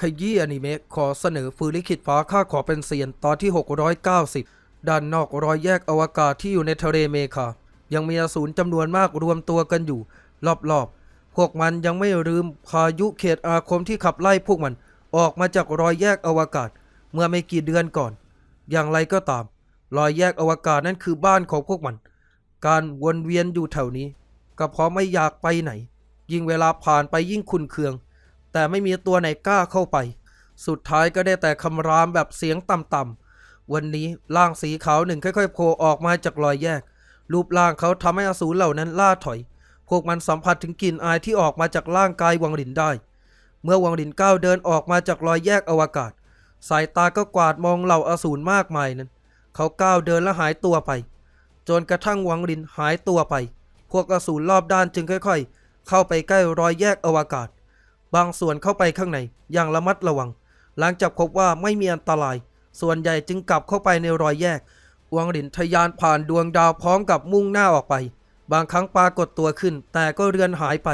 ขยี้อนิเมะขอเสนอฟืนลิขิตฟ้าข้าขอเป็นเซียนตอนที่ 690 ด้านนอกรอยแยกอวกาศที่อยู่ในทะเลเมฆายังมีอสูรจำนวนมากรวมตัวกันอยู่ รอบๆ พวกมันยังไม่ลืมพายุเขตอาคมที่ขับไล่พวกมันออกมาจากรอยแยกอวกาศเมื่อไม่กี่เดือนก่อน อย่างไรก็ตาม รอยแยกอวกาศนั่นคือบ้านของพวกมัน การวนเวียนอยู่แถวนี้ ก็เพราะไม่อยากไปไหน ยิ่งเวลาผ่านไปยิ่งขุนเคือง แต่ไม่มีตัวไหนกล้าเข้าไป สุดท้ายก็ได้แต่คำรามแบบเสียงต่ำๆ วันนี้ร่างสีขาวหนึ่งค่อยๆโผล่ออกมาจากรอยแยก รูปร่างเขาทำให้อสูรเหล่านั้นล่าถอย พวกมันสัมผัสถึงกลิ่นอายที่ออกมาจากร่างกายวังหลินได้ เมื่อวังหลินก้าวเดินออกมาจากรอยแยกอวกาศ สายตาก็กวาดมองเหล่าอสูรมากมายนั้น เขาก้าวเดินและหายตัวไป จนกระทั่งวังหลินหายตัวไป พวกอสูรรอบด้านจึงค่อย ๆ เข้าไปใกล้รอยแยกอวกาศ บางส่วนเข้าไปข้างในอย่างระมัดระวัง หลังจากพบว่าไม่มีอันตราย ส่วนใหญ่จึงกลับเข้าไปในรอยแยกวังหลินทะยานผ่านดวงดาวพร้อมกับมุ่งหน้าออกไป บางครั้งปรากฏตัวขึ้น แต่ก็เรือนหายไป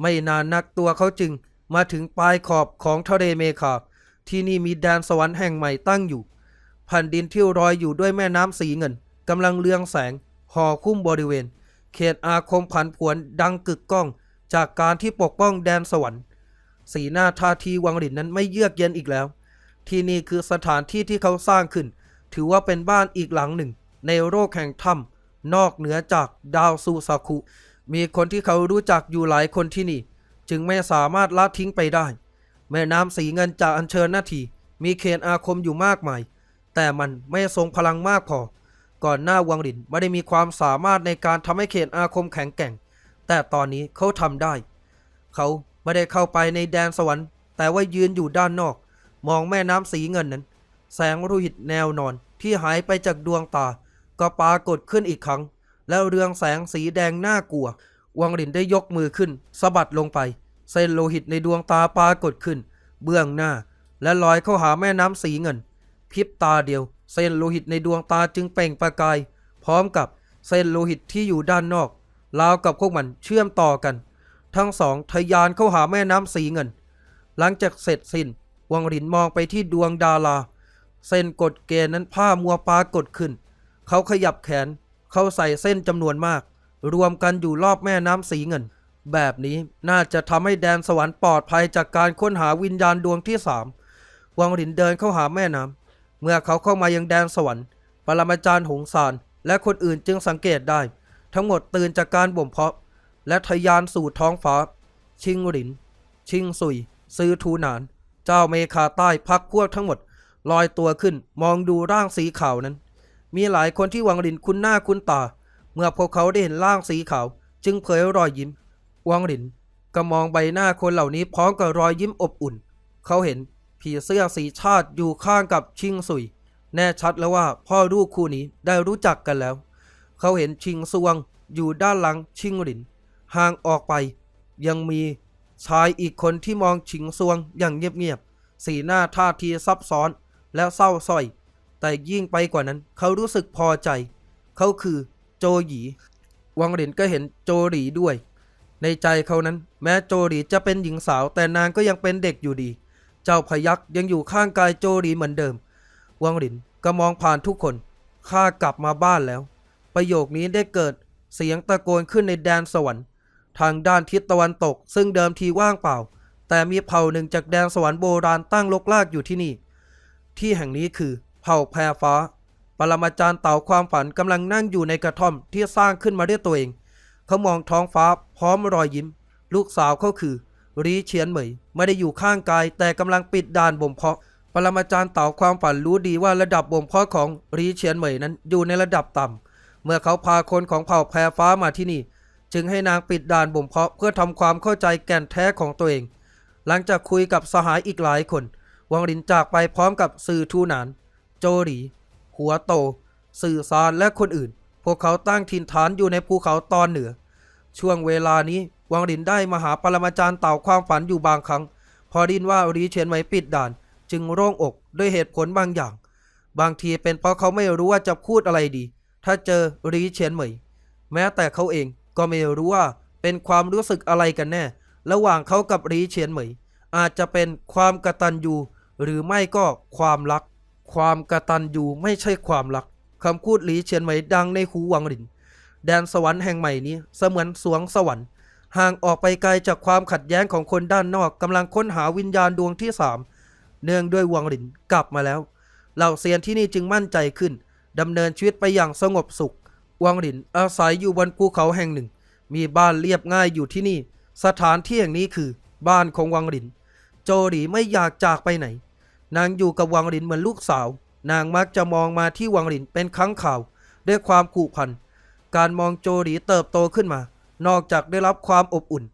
ไม่นานนักตัวเขาจึงมาถึงปลายขอบของทะเลเมฆาที่นี่มีแดนสวรรค์แห่งใหม่ตั้งอยู่แผ่นดินที่รอยอยู่ด้วยแม่น้ำสีเงินกำลังเรืองแสงห่อคุ้มบริเวณ เขตอาคมผันผวนดังกึกก้อง จากการที่ปกป้องแดนสวรรค์ สีหน้าท่าทีวังหลินนั้นไม่เยือกเย็นอีกแล้ว ที่นี่คือสถานที่ที่เขาสร้างขึ้น ถือว่าเป็นบ้านอีกหลังหนึ่ง ในโลกแห่งถ้ำนอกเหนือจากดาวซูซาคุมีคนที่เขารู้จักอยู่หลายคนที่นี่ จึงไม่สามารถละทิ้งไปได้ แม่น้ำสีเงินจากอัญเชิญนาที มีเขตอาคมอยู่มากมาย แต่มันไม่ทรงพลังมากพอ ก่อนหน้าวังหลินไม่ได้มีความสามารถในการทำให้เขตอาคมแข็งแกร่ง แต่ตอนนี้เขาทำได้ เขา ไม่ได้เข้าไปในแดนสวรรค์ แต่ว่ายืนอยู่ด้านนอก มองแม่น้ำสีเงินนั้น แสงโลหิตแนวนอนที่หายไปจากดวงตา ก็ปรากฏขึ้นอีกครั้ง แล้วเรืองแสงสีแดงน่ากลัว วังหลินได้ยกมือขึ้นสะบัดลงไป เส้นโลหิตในดวงตาปรากฏขึ้น เบื้องหน้า และลอยเข้าหาแม่น้ำสีเงินพริบตาเดียว เส้นโลหิตในดวงตาจึงเปล่งประกาย พร้อมกับเส้นโลหิตที่อยู่ด้านนอกราวกับพวกมันเชื่อมต่อกัน ทั้งสองทยานเข้าหาแม่น้ำสีเงิน หลังจากเสร็จสิ้น วังหลินมองไปที่ดวงดารา เส้นกดเกณฑ์นั้นผ้ามัวปากฏขึ้น เขาขยับแขน เขาใส่เส้นจำนวนมาก รวมกันอยู่รอบแม่น้ำสีเงิน แบบนี้น่าจะทำให้แดนสวรรค์ปลอดภัยจากการค้นหาวิญญาณดวงที่สามวังหลินเดินเข้าหาแม่น้ำเมื่อเขาเข้ามายังแดนสวรรค์ปรมาจารย์หงสารและคนอื่นจึงสังเกตได้ ทั้งหมดตื่นจากการบ่มเพาะ และทยานสู่ท้องฟ้า ชิงหลิน ชิงสุย ซือทูหนาน เจ้าเมคาใต้พักพวกทั้งหมด ลอยตัวขึ้นมองดูร่างสีขาวนั้น มีหลายคนที่วังหลินคุ้นหน้าคุ้นตา เมื่อพวกเขาได้เห็นร่างสีขาว จึงเผยรอยยิ้ม วังหลินก็มองใบหน้าคนเหล่านี้พร้อมกับรอยยิ้มอบอุ่น เขาเห็นผีเสื้อสีชาติอยู่ข้างกับชิงสุย แน่ชัดแล้วว่าพ่อลูกคู่นี้ได้รู้จักกันแล้ว เขาเห็นชิงซวงอยู่ด้านหลังชิงหลิน ห่างออกไป ยังมีชายอีกคนที่มองชิงซวงอย่างเงียบๆ สีหน้าท่าทีซับซ้อนและเศร้าส้อย แต่ยิ่งไปกว่านั้นเขารู้สึกพอใจ เขาคือโจหยีวังหรินก็เห็นโจหลีด้วย ในใจเขานั้น แม้โจหลีจะเป็นหญิงสาว แต่นางก็ยังเป็นเด็กอยู่ดี เจ้าพยักยังอยู่ข้างกายโจหลีเหมือนเดิม วังหลินก็มองผ่านทุกคน ข้ากลับมาบ้านแล้ว ประโยคนี้ได้เกิดเสียงตะโกนขึ้นในแดนสวรรค์ ทางด้านทิศตะวันตก ซึ่งเดิมทีว่างเปล่า แต่มีเผ่าหนึ่งจากแดนสวรรค์โบราณตั้งลกลากอยู่ที่นี่ ที่แห่งนี้คือ เผ่าแพรฟ้า ปรมาจารย์เต่าความฝันกำลังนั่งอยู่ในกระท่อมที่สร้างขึ้นมาด้วยตัวเอง เขามองท้องฟ้าพร้อมรอยยิ้ม ลูกสาวเขาคือรีเฉียนเหมยไม่ได้อยู่ข้างกาย แต่กำลังปิดด่านบ่มเพาะปรมาจารย์เต่าความฝันรู้ดีว่าระดับบ่มเพาะของรีเฉียนเหมยนั้นอยู่ในระดับต่ำเมื่อเขาพาคนของเผ่าแพรฟ้ามาที่นี่ จึงให้นางปิดด่านบ่มเพาะเพื่อทำความเข้าใจแก่นแท้ของตัวเอง หลังจากคุยกับสหายอีกหลายคน วังลินจากไปพร้อมกับสื่อทูหนาน โจหลี หัวโต สื่อซานและคนอื่น พวกเขาตั้งถิ่นฐานอยู่ในภูเขาตอนเหนือ ช่วงเวลานี้วังลินได้มาหาปรมาจารย์เต่าความฝันอยู่บางครั้ง พอดินว่ารีเฉียนไหมปิดด่าน จึงโล่งอกด้วยเหตุผลบางอย่าง บางทีเป็นเพราะเขาไม่รู้ว่าจะพูดอะไรดี ถ้าเจอรีเฉียนเหมยแม้แต่เขาเอง ก็ไม่รู้ว่าเป็นความรู้สึกอะไรกันแน่ ระหว่างเขากับรีเฉียนเหมย อาจจะเป็นความกระตัญญูหรือไม่ก็ความรัก ความกระตัญญูไม่ใช่ความรักคำพูดหลีเฉียนเหมยดังในหูวังหลิน แดนสวรรค์แห่งใหม่นี้เสมือนสวงสวรรค์ ห่างออกไปไกลจากความขัดแย้งของคนด้านนอกกำลังค้นหาวิญญาณดวงที่สามเนื่องด้วยวังหลินกลับมาแล้ว เหล่าเซียนที่นี่จึงมั่นใจขึ้นดำเนินชีวิตไปอย่างสงบสุข วังหลินอาศัยอยู่บนภูเขาแห่งหนึ่ง มีบ้านเรียบง่ายอยู่ที่นี่ สถานที่แห่งนี้คือ บ้านของวังหลิน โจหลีไม่อยากจากไปไหน นางอยู่กับวังหลินเหมือนลูกสาว นางมักจะมองมาที่วังหลินเป็นครั้งข่าวด้วยความผูกพัน การมองโจหลีเติบโตขึ้นมา นอกจากได้รับความอบอุ่น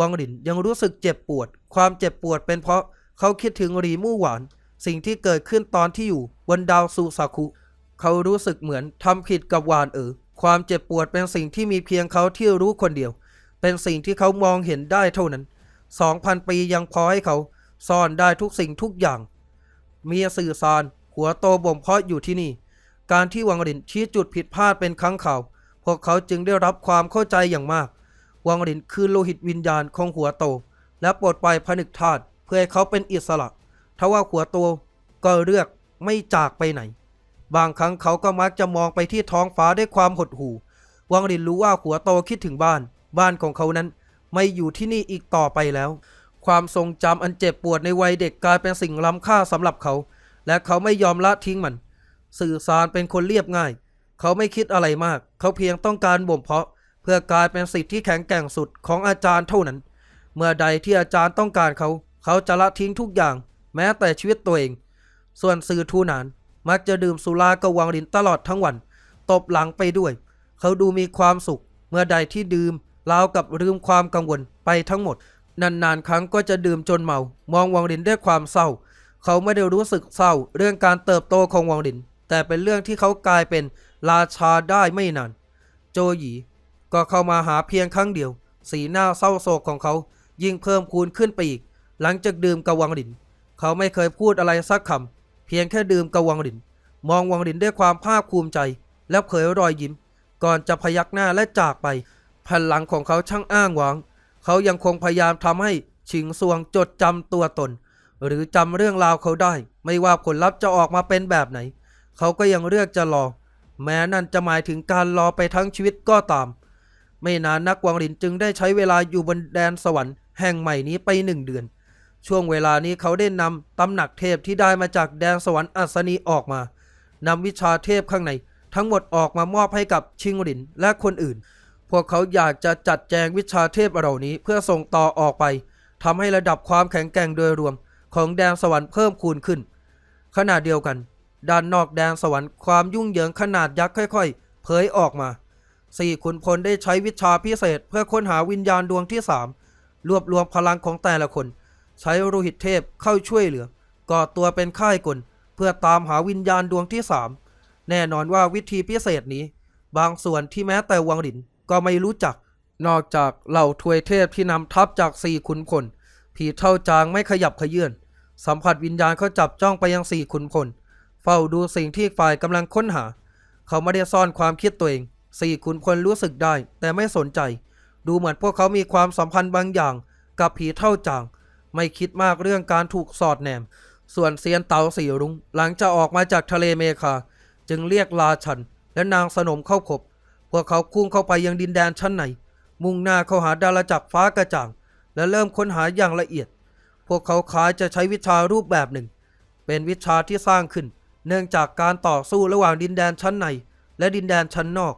วังหลินยังรู้สึกเจ็บปวด ความเจ็บปวดเป็นเพราะเขาคิดถึงรีมู่หวาน สิ่งที่เกิดขึ้นตอนที่อยู่บนดาวซูซาคุ เขารู้สึกเหมือนทำผิดกับวานเอ๋อ ความเจ็บปวดเป็นสิ่งที่มีเพียงเขาที่รู้คนเดียว เป็นสิ่งที่เขามองเห็นได้เท่านั้นสองพันปียังพอให้เขาซ่อนได้ทุกสิ่งทุกอย่าง เมียสื่อสาร หัวโตบ่มเพาะอยู่ที่นี่ การที่วังหลินชี้จุดผิดพลาดเป็นครั้งข่าว พวกเขาจึงได้รับความเข้าใจอย่างมาก วังหลินคือโลหิตวิญญาณของหัวโต และปลดปล่อยผนึกธาตุเพื่อให้เขาเป็นอิสระทว่าหัวโตก็เลือกไม่จากไปไหน บางครั้งเขาก็มักจะมองไปที่ท้องฟ้าด้วยความหดหู่ วังลินรู้ว่าหัวโตคิดถึงบ้าน บ้านของเขานั้นไม่อยู่ที่นี่อีกต่อไปแล้ว ความทรงจำอันเจ็บปวดในวัยเด็กกลายเป็นสิ่งล้ำค่าสำหรับเขา และเขาไม่ยอมละทิ้งมัน สื่อสารเป็นคนเรียบง่าย เขาไม่คิดอะไรมาก เขาเพียงต้องการบ่มเพาะ เพื่อกลายเป็นสิทธิ์ที่แข็งแกร่งสุดของอาจารย์เท่านั้น เมื่อใดที่อาจารย์ต้องการเขา เขาจะละทิ้งทุกอย่าง แม้แต่ชีวิตตัวเอง ส่วนสื่อทูนาน มักจะดื่มสุรากับวังลินตลอดทั้งวัน ตบหลังไปด้วย เขาดูมีความสุข เมื่อใดที่ดื่มราวกับลืมความกังวลไปทั้งหมด นานๆ ครั้งก็จะดื่มจนเมา มองวังลินด้วยความเศร้า เขาไม่ได้รู้สึกเศร้า เรื่องการเติบโตของวังลิน แต่เป็นเรื่องที่เขากลายเป็นราชาได้ไม่นาน โจหยีก็เข้ามาหาเพียงครั้งเดียว สีหน้าเศร้าโศกของเขายิ่งเพิ่มคูณขึ้นไปอีก หลังจากดื่มกับวังลิน เขาไม่เคยพูดอะไรสักคำ พียงแค่ดื่มกับวังลิน มองวังลินด้วยความภาคภูมิใจ และเผยรอยยิ้ม ก่อนจะพยักหน้าและจากไปแผ่นหลังของเขาช่างอ้างว้าง เขายังคงพยายามทำให้ชิงซวงจดจำตัวตน หรือจำเรื่องราวเขาได้ ไม่ว่าผลลัพธ์จะออกมาเป็นแบบไหน เขาก็ยังเลือกจะรอ แม้นั่นจะหมายถึงการรอไปทั้งชีวิตก็ตาม ไม่นานนักวังลินจึงได้ใช้เวลาอยู่บนแดนสวรรค์แห่งใหม่นี้ไปหนึ่งเดือน ช่วงเวลานี้เขาได้นำตำหนักเทพที่ได้มาจากแดนสวรรค์อัศนีออกมานำวิชาเทพข้างใน ทั้งหมดออกมามอบให้กับชิงหลินและคนอื่น พวกเขาอยากจะจัดแจงวิชาเทพเหล่านี้เพื่อส่งต่อออกไปทำให้ระดับความแข็งแกร่งโดยรวม ของแดนสวรรค์เพิ่มคูณขึ้น ขณะเดียวกัน ด้านนอกแดนสวรรค์ความยุ่งเหยิงขนาดยักษ์ค่อย ๆ เผยออกมาสี่ขุนพลได้ใช้วิชาพิเศษเพื่อค้นหาวิญญาณดวงที่สามรวบรวมพลังของแต่ละคน ใช้โลหิตเทพเข้าช่วยเหลือ ก่อตัวเป็นค่ายกล เพื่อตามหาวิญญาณดวงที่สามแน่นอนว่าวิธีพิเศษนี้ บางส่วนที่แม้แต่วังหลินก็ไม่รู้จัก นอกจากเหล่าทวยเทพที่นำทัพจากสี่ขุนพลผีเท่าจางไม่ขยับขยื่นสัมผัสวิญญาณเขาจับจ้องไปยังสี่ขุนพลเฝ้าดูสิ่งที่ฝ่ายกำลังค้นหา เขาไม่ได้ซ่อนความคิดตัวเองสี่ขุนพลรู้สึกได้ แต่ไม่สนใจ ดูเหมือนพวกเขามีความสัมพันธ์บางอย่าง กับผีเท่าจาง ไม่คิดมากเรื่องการถูกสอดแนม ส่วนเซียนเตาสีรุง้งหลังจะออกมาจากทะเลเมคา จึงเรียกลาชัน และนางสนมเข้าพบพวกเขาพุ่งเข้าไปยังดินแดนชั้นในมุ่งหน้าเข้าหาดาราจักรฟ้ากระจ่าง และเริ่มค้นหาอย่างละเอียด พวกเขาคล้ายจะใช้วิชารูปแบบหนึ่ง เป็นวิชาที่สร้างขึ้น เนื่องจากการต่อสู้ระหว่างดินแดนชั้นใน และดินแดนชั้นนอก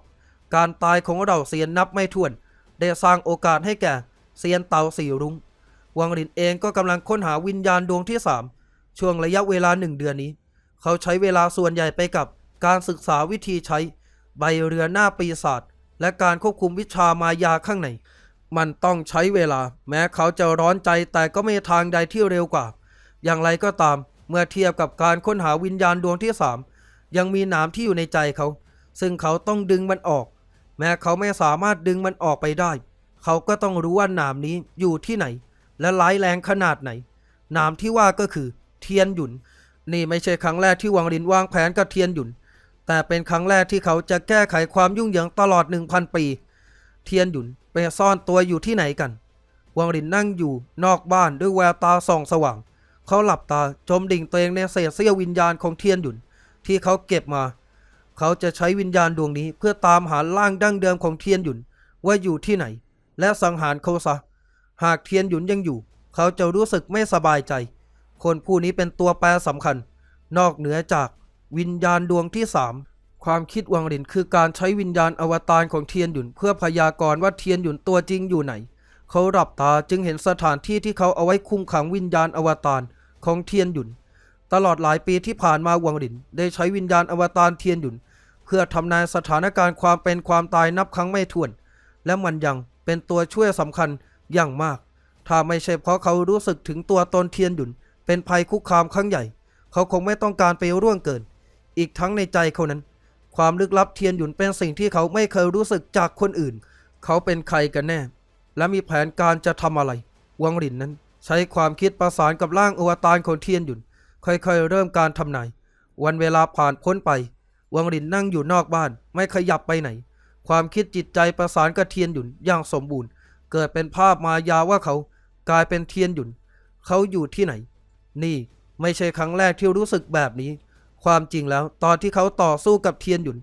การตายของเราเซียนนับไม่ถ้วน ได้สร้างโอกาสให้แก่เซียนเตาสีรุง้ง วังหลินเองก็กำลังค้นหาวิญญาณดวงที่สามช่วงระยะเวลาหนึ่งเดือนนี้ เขาใช้เวลาส่วนใหญ่ไปกับการศึกษาวิธีใช้ ใบเรือหน้าปีศาจและการควบคุมวิชามายาข้างใน มันต้องใช้เวลา แม้เขาจะร้อนใจแต่ก็ไม่ทางใดที่เร็วกว่า อย่างไรก็ตาม เมื่อเทียบกับการค้นหาวิญญาณดวงที่สามยังมีหนามที่อยู่ในใจเขา ซึ่งเขาต้องดึงมันออก แม้เขาไม่สามารถดึงมันออกไปได้ เขาก็ต้องรู้ว่าหนามนี้อยู่ที่ไหน และร้ายแรงขนาดไหน นามที่ว่าก็คือเทียนหยุน นี่ไม่ใช่ครั้งแรกที่วังลินวางแผนกับเทียนหยุน แต่เป็นครั้งแรกที่เขาจะแก้ไขความยุ่งเหยิงตลอด 1,000 ปี เทียนหยุนไปซ่อนตัวอยู่ที่ไหนกัน วังลินนั่งอยู่นอกบ้านด้วยแววตาส่องสว่าง เขาหลับตาจมดิ่งตัวเองในเศษเสี้ยววิญญาณของเทียนหยุน ที่เขาเก็บมา เขาจะใช้วิญญาณดวงนี้เพื่อตามหาร่างดั้งเดิมของเทียนหยุนว่าอยู่ที่ไหน และสังหารเขาซะ หากเทียนหยุนยังอยู่ เขาจะรู้สึกไม่สบายใจ คนผู้นี้เป็นตัวแปรสำคัญ นอกเหนือจากวิญญาณดวงที่สามความคิดวังหลินคือการใช้วิญญาณอวตารของเทียนหยุนเพื่อพยากรณ์ว่าเทียนหยุนตัวจริงอยู่ไหน เขาหลับตาจึงเห็นสถานที่ที่เขาเอาไว้คุมขังวิญญาณอวตารของเทียนหยุน ตลอดหลายปีที่ผ่านมาวังหลินได้ใช้วิญญาณอวตารเทียนหยุน เพื่อทำนายสถานการณ์ความเป็นความตายนับครั้งไม่ถ้วน และมันยังเป็นตัวช่วยสำคัญ อย่างมาก ถ้าไม่ใช่เพราะเขารู้สึกถึงตัวตนเทียนหยุน เป็นภัยคุกคามครั้งใหญ่ เขาคงไม่ต้องการไปร่วงเกิน อีกทั้งในใจเขานั้น ความลึกลับเทียนหยุนเป็นสิ่งที่เขาไม่เคยรู้สึกจากคนอื่น เขาเป็นใครกันแน่ และมีแผนการจะทำอะไร วังหลินนั้น ใช้ความคิดประสานกับร่างอวตารของเทียนหยุน ค่อยๆ เริ่มการทำนาย วันเวลาผ่านพ้นไป วังหลินนั่งอยู่นอกบ้าน ไม่ขยับไปไหน ความคิดจิตใจประสานกับเทียนหยุนอย่างสมบูรณ์ เกิดเป็นภาพมายาว่าเขากลายเป็นเทียนหยุน เขาอยู่ที่ไหน นี่ไม่ใช่ครั้งแรกที่รู้สึกแบบนี้ ความจริงแล้วตอนที่เขาต่อสู้กับเทียนหยุน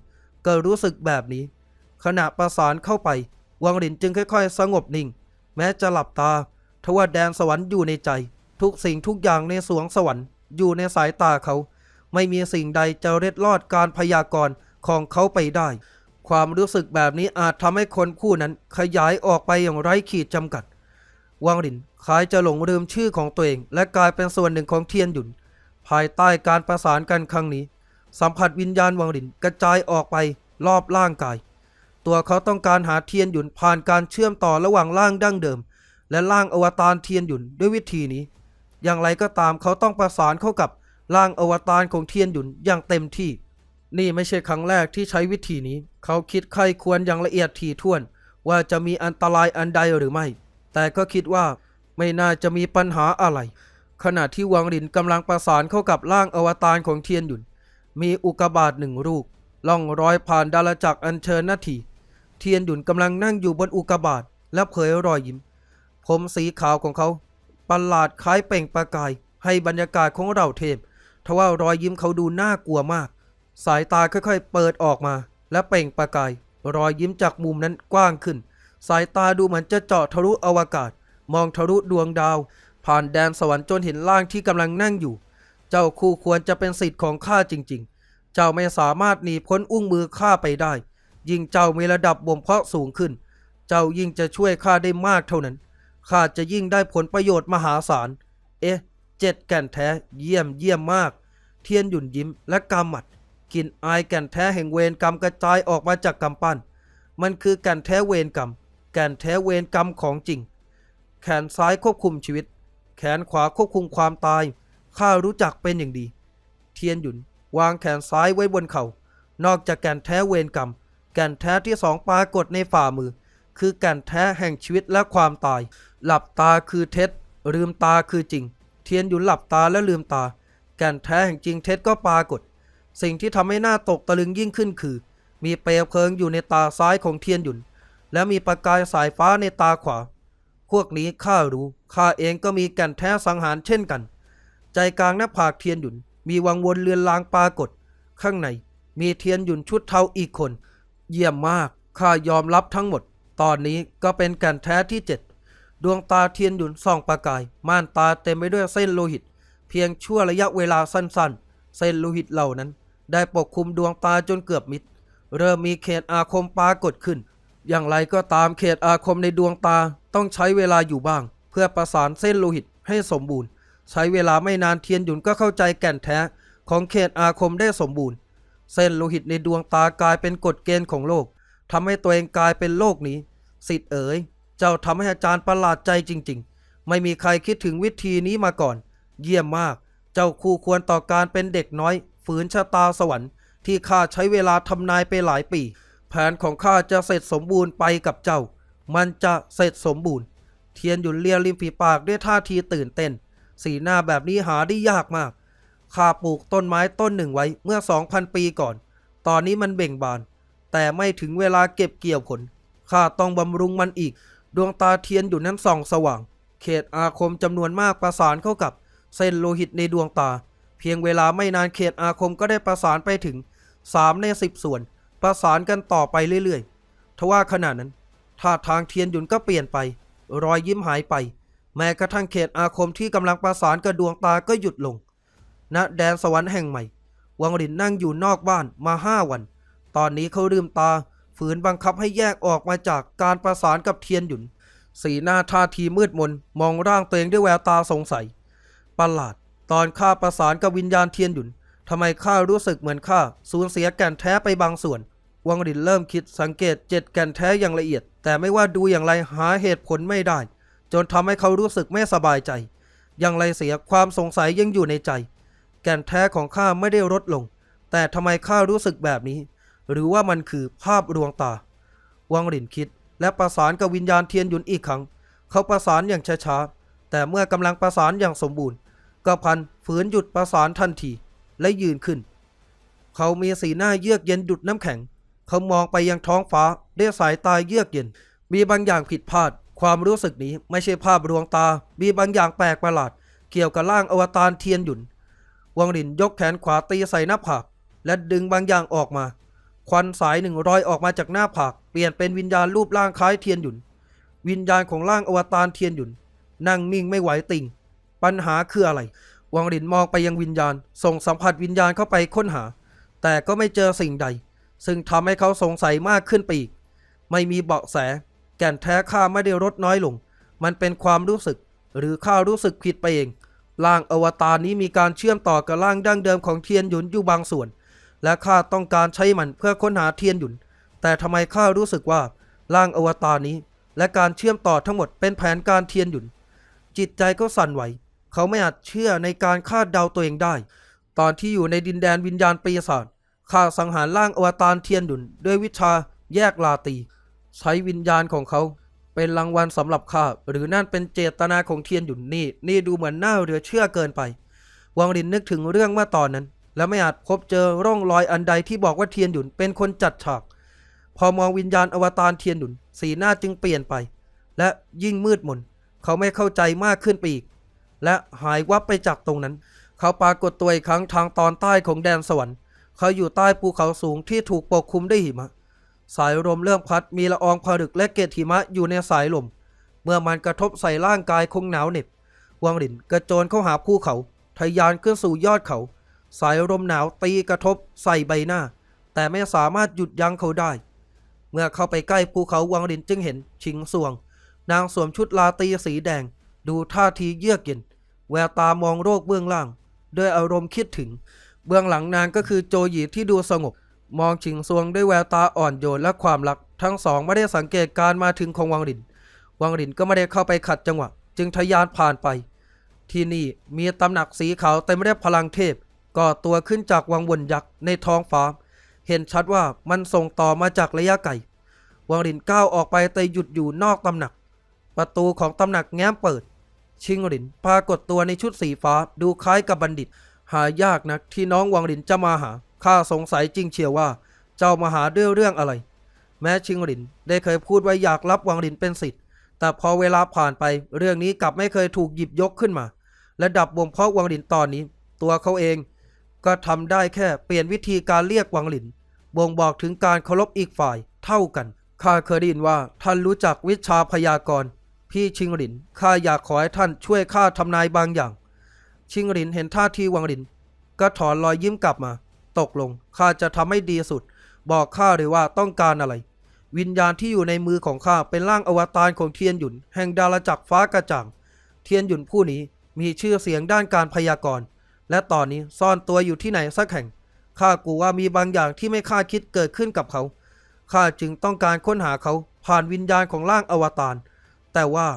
ก็รู้สึกแบบนี้ ขณะประสานเข้าไป วังหลินจึงค่อย ๆ สงบนิ่ง แม้จะหลับตาทว่าแดนสวรรค์อยู่ในใจ ทุกสิ่งทุกอย่างในสวงสวรรค์ อยู่ในสายตาเขา ไม่มีสิ่งใดจะเล็ดลอดการพยากรณ์ของเขาไปได้ ความรู้สึกแบบนี้อาจทำให้คนผู้นั้นขยายออกไปอย่างไร้ขีดจำกัด วังหลินคล้ายจะหลงลืมชื่อของตัวเอง และกลายเป็นส่วนหนึ่งของเทียนหยุน ภายใต้การประสานกันครั้งนี้ สัมผัสวิญญาณวังหลินกระจายออกไปรอบร่างกาย ตัวเขาต้องการหาเทียนหยุนผ่านการเชื่อมต่อระหว่างร่างดั้งเดิม และร่างอวตารเทียนหยุนด้วยวิธีนี้ อย่างไรก็ตามเขาต้องประสานเข้ากับร่างอวตารของเทียนหยุนอย่างเต็มที่ นี่ไม่ใช่ครั้งแรกที่ใช้วิธีนี้ เขาคิดใครควรอย่างละเอียดถี่ถ้วน ว่าจะมีอันตรายอันใดหรือไม่ แต่ก็คิดว่าไม่น่าจะมีปัญหาอะไร ขณะที่วังลินกำลังประสานเข้ากับร่างอวตารของเทียนหยุน มีอุกกาบาตหนึ่งลูกล่องรอยผ่านดาลจักรอัญเชิญนาที เทียนหยุนกำลังนั่งอยู่บนอุกกาบาตและเผยรอยยิ้ม ผมสีขาวของเขา ประหลาดคล้ายเป่งประกาย ให้บรรยากาศของเราเทพทว่ารอยยิ้มเขาดูน่ากลัวมาก สายตาค่อยๆ เปิดออกมา และเปล่งประกาย รอยยิ้มจากมุมนั้นกว้างขึ้น สายตาดูเหมือนจะเจาะทะลุอวกาศ มองทะลุดวงดาว ผ่านแดนสวรรค์จนเห็นร่างที่กำลังนั่งอยู่ เจ้าคู่ควรจะเป็นสิทธิ์ของข้าจริง ๆ เจ้าไม่สามารถหนีพ้นอุ้งมือข้าไปได้ ยิ่งเจ้ามีระดับบ่มเพาะสูงขึ้น เจ้ายิ่งจะช่วยข้าได้มากเท่านั้นข้าจะยิ่งได้ผลประโยชน์มหาศาล เอ๊ะ เจ็ดแก่นแท้ เยี่ยมเยี่ยมมาก เทียนหยุ่นยิ้มและกำหมัด กลิ่นอายแก่นแท้แห่งเวรกรรมกระจายออกมาจากกำปั้น มันคือแก่นแท้เวรกรรม แก่นแท้เวรกรรมของจริง แขนซ้ายควบคุมชีวิต แขนขวาควบคุมความตาย ข้ารู้จักเป็นอย่างดี เทียนหยุนวางแขนซ้ายไว้บนเขา่า นอกจากแก่นแท้เวรกรรม แก่นแท้ที่สองปรากฏในฝ่ามือ คือแก่นแท้แห่งชีวิตและความตาย หลับตาคือเท็จ ลืมตาคือจริง เทียนหยุนหลับตาและลืมตา แก่นแท้แห่งจริงเท็จก็ปรากฏ สิ่งที่ทำให้หน้าตกตะลึงยิ่งขึ้นคือ มีเปลวเพลิงอยู่ในตาซ้ายของเทียนหยุน และมีประกายสายฟ้าในตาขวา พวกนี้ข้ารู้ข้าเองก็มีแก่นแท้สังหารเช่นกัน ใจกลางหน้าผากเทียนหยุน มีวังวนเลือนลางปรากฏ ข้างในมีเทียนหยุนชุดเทาอีกคน เยี่ยมมากข้ายอมรับทั้งหมด ตอนนี้ก็เป็นแก่นแท้ที่เจ็ดดวงตาเทียนหยุนส่องประกาย ม่านตาเต็มไปด้วยเส้นโลหิต เพียงชั่วระยะเวลาสั้นๆ เส้นโลหิตเหล่านั้น ได้ปกคลุมดวงตาจนเกือบมิด เริ่มมีเขตอาคมปรากฏขึ้น อย่างไรก็ตามเขตอาคมในดวงตาต้องใช้เวลาอยู่บ้าง เพื่อประสานเส้นโลหิตให้สมบูรณ์ ใช้เวลาไม่นานเทียนหยุนก็เข้าใจแก่นแท้ของเขตอาคมได้สมบูรณ์ เส้นโลหิตในดวงตากลายเป็นกฎเกณฑ์ของโลกทำให้ตัวเองกลายเป็นโลกนี้ สิทธิ์เอ๋ย เจ้าทำให้อาจารย์ประหลาดใจจริง ๆ ไม่มีใครคิดถึงวิธีนี้มาก่อน เยี่ยมมาก เจ้าคู่ควรต่อการเป็นเด็กน้อย ฝืนชะตาสวรรค์ที่ข้าใช้เวลาทำนายไปหลายปี แผนของข้าจะเสร็จสมบูรณ์ไปกับเจ้า มันจะเสร็จสมบูรณ์ เทียนหยุนเลียริมฝีปากด้วยท่าทีตื่นเต้น สีหน้าแบบนี้หาได้ยากมากข้าปลูกต้นไม้ต้นหนึ่งไว้เมื่อ 2,000 ปีก่อน ตอนนี้มันเบ่งบาน แต่ไม่ถึงเวลาเก็บเกี่ยวผล ข้าต้องบำรุงมันอีก ดวงตาเทียนอยู่นั้นส่องสว่าง เขตอาคมจำนวนมากประสานเข้ากับ เส้นโลหิตในดวงตา เพียงเวลาไม่นานเขตอาคมก็ได้ประสานไปถึง 3 ใน 10 ส่วน ประสานกันต่อไปเรื่อยๆ ทว่าขณะนั้นท่าทางเทียนหยุนก็เปลี่ยนไป รอยยิ้มหายไป แม้กระทั่งเขตอาคมที่กำลังประสานกับดวงตาก็หยุดลงณแดนสวรรค์แห่งใหม่ วังหลินนั่งอยู่นอกบ้านมาห้าวัน ตอนนี้เขาลืมตา ฝืนบังคับให้แยกออกมาจากการประสานกับเทียนหยุน สีหน้าท่าทีมืดมนมองร่างตัวเองด้วยแววตาสงสัยประหลาด ตอนข้าประสานกับวิญญาณเทียนหยุนทำไมข้ารู้สึกเหมือนข้าสูญเสียแก่นแท้ไปบางส่วน วังหลินเริ่มคิดสังเกตเจ็ดแก่นแท้อย่างละเอียด แต่ไม่ว่าดูอย่างไรหาเหตุผลไม่ได้ จนทำให้เขารู้สึกไม่สบายใจ อย่างไรเสียความสงสัยยังอยู่ในใจ แก่นแท้ของข้าไม่ได้ลดลง แต่ทำไมข้ารู้สึกแบบนี้ หรือว่ามันคือภาพลวงตา วังหลินคิดและประสานกับวิญญาณเทียนหยุนอีกครั้ง เขาประสานอย่างช้าๆแต่เมื่อกำลังประสานอย่างสมบูรณ์ ก็พันฝืนหยุดประสานทันทีและยืนขึ้น เขามีสีหน้าเยือกเย็นดุดน้ำแข็ง เขามองไปยังท้องฟ้าด้วยสายตาเยือกเย็น มีบางอย่างผิดพลาด ความรู้สึกนี้ไม่ใช่ภาพลวงตา มีบางอย่างแปลกประหลาด เกี่ยวกับร่างอวตารเทียนหยุน วังหลินยกแขนขวาตีใส่หน้าผาก และดึงบางอย่างออกมา ควันสายหนึ่งรอยออกมาจากหน้าผาก เปลี่ยนเป็นวิญญาณรูปร่างคล้ายเทียนหยุน วิญญาณของร่างอวตารเทียนหยุน นั่งนิ่งไม่ไหวติ่ง ปัญหาคืออะไร วังหลินมองไปยังวิญญาณ ส่งสัมผัสวิญญาณเข้าไปค้นหา แต่ก็ไม่เจอสิ่งใด ซึ่งทำให้เขาสงสัยมากขึ้นไปอีก ไม่มีเบาะแส แก่นแท้ข้าไม่ได้ลดน้อยลง มันเป็นความรู้สึก หรือข้ารู้สึกผิดไปเอง ร่างอวตารนี้มีการเชื่อมต่อกับร่างดั้งเดิมของเทียนหยุนอยู่บางส่วน และข้าต้องการใช้มันเพื่อค้นหาเทียนหยุน แต่ทำไมข้ารู้สึกว่าร่างอวตารนี้และการเชื่อมต่อทั้งหมดเป็นแผนการเทียนหยุน จิตใจก็สั่นไหว เขาไม่อาจเชื่อในการคาดเดาตัวเองได้ ตอนที่อยู่ในดินแดนวิญญาณปีศาจข้าสังหารร่างอวตารเทียนหยุนด้วยวิชาแยกลาตี ใช้วิญญาณของเขาเป็นรางวัลสำหรับข้าหรือนั่นเป็นเจตนาของเทียนหยุนนี่ นี่ดูเหมือนน่าเหลือเชื่อเกินไป วังลินนึกถึงเรื่องเมื่อตอนนั้น และไม่อาจพบเจอร่องรอยอันใดที่บอกว่าเทียนหยุนเป็นคนจัดฉาก พอมองวิญญาณอวตารเทียนหยุนสีหน้าจึงเปลี่ยนไป และยิ่งมืดมนเขาไม่เข้าใจมากขึ้นไปอีก และหายวับไปจากตรงนั้น เขาปรากฏตัวอีกครั้งทางตอนใต้ของแดนสวรรค์ เขาอยู่ใต้ภูเขาสูงที่ถูกปกคลุมด้วยหิมะ สายลมเริ่มพัดมีละอองผลึกและเกล็ดหิมะอยู่ในสายลม เมื่อมันกระทบใส่ร่างกายคงหนาวเหน็บวังหลินกระโจนเข้าหาภูเขาทะยานขึ้นสู่ยอดเขา สายลมหนาวตีกระทบใส่ใบหน้า แต่ไม่สามารถหยุดยั้งเขาได้ เมื่อเข้าไปใกล้ภูเขาวังหลินจึงเห็นชิงสวง นางสวมชุดลาตีสีแดง ดูท่าทีเยือกเย็น แววตามองโรคเบื้องล่าง ด้วยอารมณ์คิดถึง เบื้องหลังนางก็คือโจหยีที่ดูสงบ มองชิงซวงด้วยแววตาอ่อนโยนและความรัก ทั้งสองไม่ได้สังเกตการมาถึงของวังหลิน วังหลินก็ไม่ได้เข้าไปขัดจังหวะ จึงทะยานผ่านไป ที่นี่มีตำหนักสีขาวเต็มไปด้วยพลังเทพ ก่อตัวขึ้นจากวังวนยักษ์ในท้องฟ้า เห็นชัดว่ามันส่งต่อมาจากระยะไกล วังหลินก้าวออกไปแต่หยุดอยู่นอกตำหนัก ประตูของตำหนักแง้มเปิด ชิงหลินปรากฏตัวในชุดสีฟ้าดูคล้ายกับบัณฑิต หายากนักที่น้องวังหลินจะมาหาข้าสงสัยจริงเชียวว่า เจ้ามาหาด้วยเรื่องอะไร แม้ชิงหลินได้เคยพูดไว้อยากรับวังหลินเป็นสิทธิ์ แต่พอเวลาผ่านไปเรื่องนี้กลับไม่เคยถูกหยิบยกขึ้นมา และดับวงเพราะวังหลินตอนนี้ ตัวเขาเอง ก็ทำได้แค่เปลี่ยนวิธีการเรียกวังหลิน บ่งบอกถึงการเคารพอีกฝ่ายเท่ากันข้าเคยได้ยินว่าท่านรู้จักวิชาพยากรณ์ พี่ชิงหลิน ข้าอยากขอให้ท่านช่วยข้าทำนายบางอย่าง ชิงหลินเห็นท่าทีวังหลิน ก็ถอนรอยยิ้มกลับมา ตกลง ข้าจะทำให้ดีสุด บอกข้าเลยว่าต้องการอะไร วิญญาณที่อยู่ในมือของข้าเป็นร่างอวตารของเทียนหยุน แห่งดาราจักรฟ้ากระจ่าง เทียนหยุนผู้นี้มีชื่อเสียงด้านการพยากรณ์ และตอนนี้ซ่อนตัวอยู่ที่ไหนสักแห่ง ข้ากลัวว่ามีบางอย่างที่ไม่คาดคิดเกิดขึ้นกับเขา ข้าจึงต้องการค้นหาเขาผ่านวิญญาณของร่างอวตาร แต่ว่า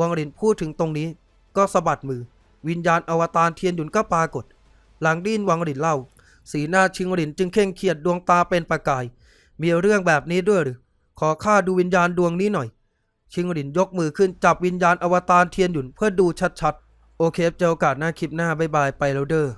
วังหลินพูดถึงตรงนี้ ก็สะบัดมือ วิญญาณอวตารเทียนหยุนก็ปรากฏ หลังดิ้นวังหลินเล่า สีหน้าชิงหลินจึงเข่งเครียดดวงตาเป็นประกาย มีเรื่องแบบนี้ด้วยหรือ ขอข้าดูวิญญาณดวงนี้หน่อย ชิงหลินยกมือขึ้นจับวิญญาณอวตารเทียนหยุนเพื่อดูชัดๆ โอเคเจอโอกาสหน้าคลิปหน้าบายบายไปแล้วเด้อ